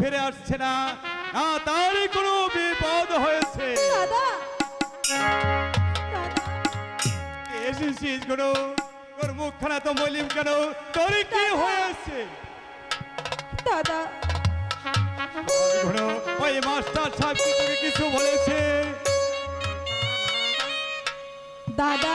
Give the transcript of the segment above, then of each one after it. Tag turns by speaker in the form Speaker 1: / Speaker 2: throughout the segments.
Speaker 1: ফিরে আসছে না। না তারই কোনো বিপদ হয়েছে। এসেছিস কোনো তোর মুখখানা তো মলিম কেন? তোর কি হয়েছে?
Speaker 2: দাদা।
Speaker 1: ওই মাস্টার সাহেব কি তোকে কিছু বলেছে?
Speaker 2: দাদা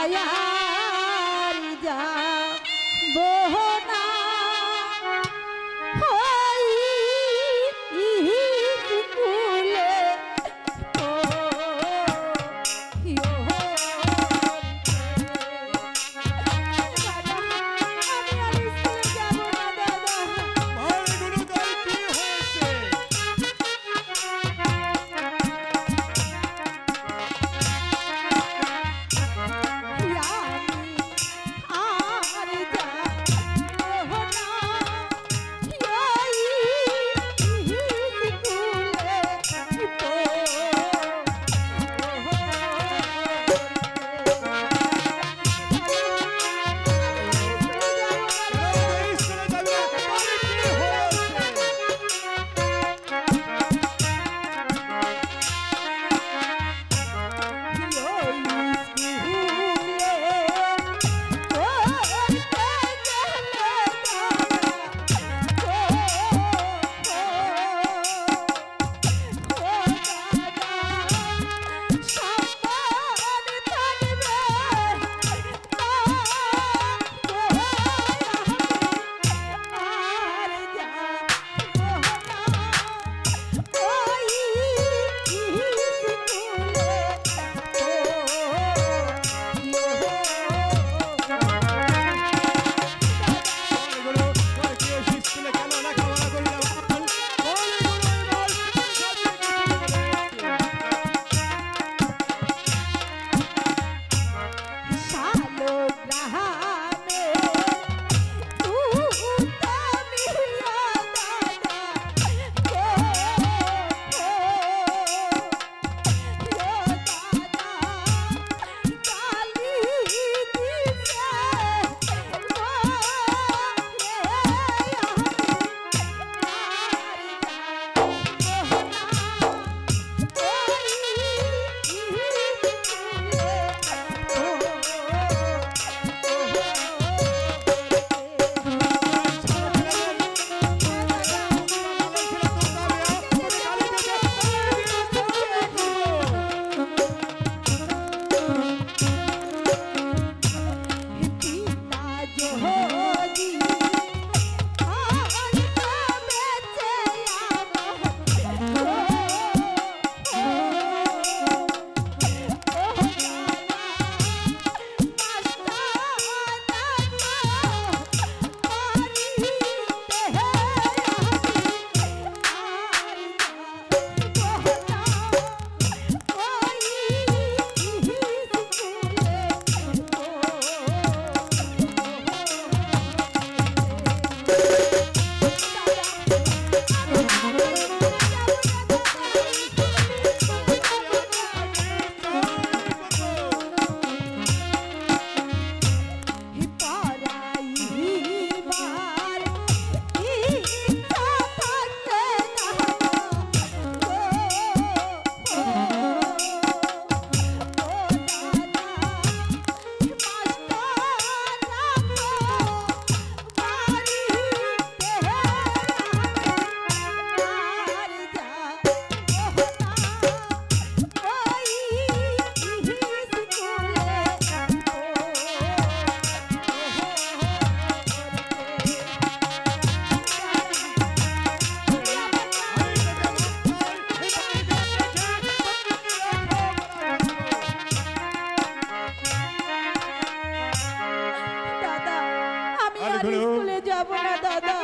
Speaker 2: আর স্কুলে যাব না দাদা।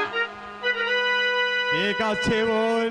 Speaker 1: কে কাছে বল?